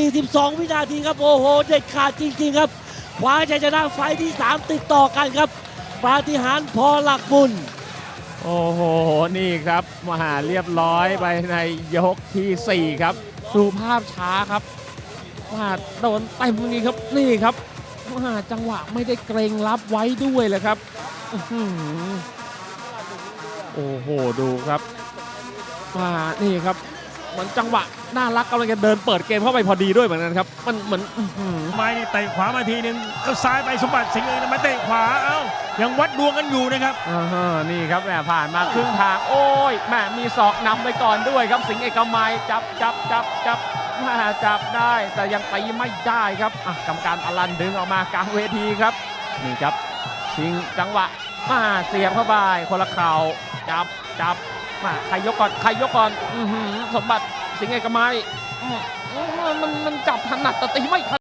42 วินาทีครับโอ้โหเด็ดขาดจริง ๆ ครับคว้าชัยชนะไฟท์ที่ 3 ติดต่อกันครับ ปาฏิหาริย์พอหลักบุญ โอ้โห นี่ครับมาหาเรียบร้อยไปในยกทีสี่ 4 ครับดูภาพช้าครับมาโดนเต็มนี้ครับนี่ครับมาจังหวะไม่ได้เกรงรับไว้ด้วยเลยครับอื้อหือโอ้โหดูครับมานี่ครับ เหมือนจังหวะน่ารักกำลังจะเดินเปิดเกมเข้าไปพอดีด้วยเหมือนกันครับ มันเหมือนอื้อหือไม้นี่เตะขวามาทีนึงแล้วซ้ายไปสมบัติสิงห์เองมาเตะขวาเอ้ายังวัดดวงกันอยู่นะครับอ่าฮะนี่ครับแหมผ่านมาครึ่งทางโอ้ยแหมมีศอกนำไปก่อนด้วยครับสิงห์เอกมัยจับจับจับจับแหมาจับได้แต่ยังตีไม่ได้ครับอะกรรมการอลันดึงออกมากลางเวทีครับนี่ครับชิงจังหวะมาเสียบเข้าไปคนละเข่าจับจับ มาใครยกก่อนใครยกก่อนอสมบัติสิงห์เอกมัยอื้อมันมันมันจับถนัดแต่ตีไม่ถนัด